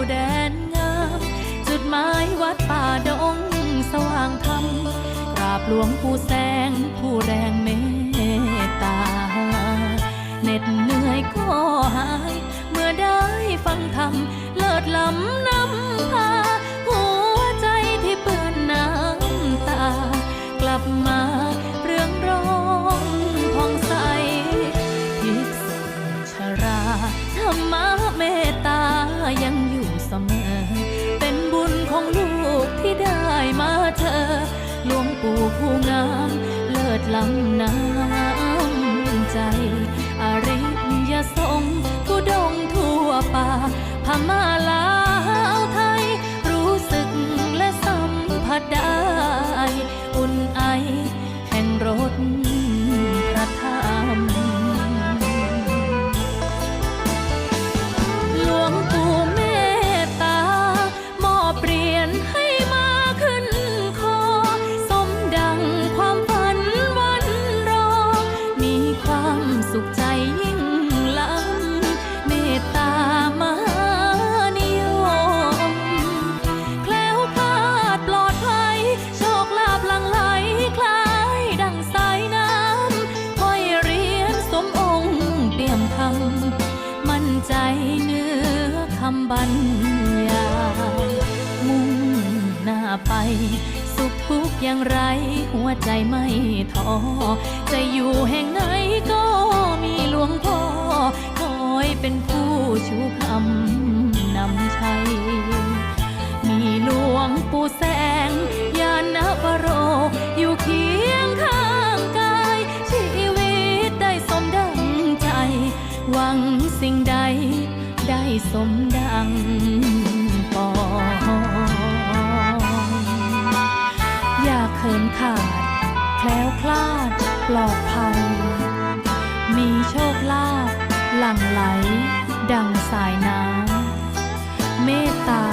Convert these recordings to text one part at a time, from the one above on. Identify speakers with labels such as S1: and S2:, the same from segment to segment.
S1: ู่แดนงาม จุดหมายวัดป่าดงสว่างธรรมกราบหลวงผู้แสงผู้แรงเมตตาเหน็ดเหนื่อยก็หาย เมื่อได้ฟังธรรมเลิศล้ำนา ลำน้ำใจ อริยสงฆ์ผู้ดงทั่วป่าพม่า ใจเนื้อคำบรรยายมุ่งหน้าไป สุขทุกข์อย่างไร หัวใจไม่ท้อจะอยู่แห่งไหนก็มีหลวงพ่อคอยเป็นผู้ชูคำนำ หวังสิ่งใดได้สมดังปองอย่าเขินขาดแคล้วคลาดปลอดภัย มีโชคลาภหลั่งไหล ดังสายน้ำเมตตา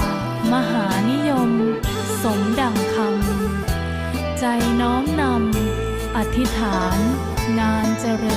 S1: มหานิยม สมดังคำ ใจน้อมนำอธิษฐาน นานเจริ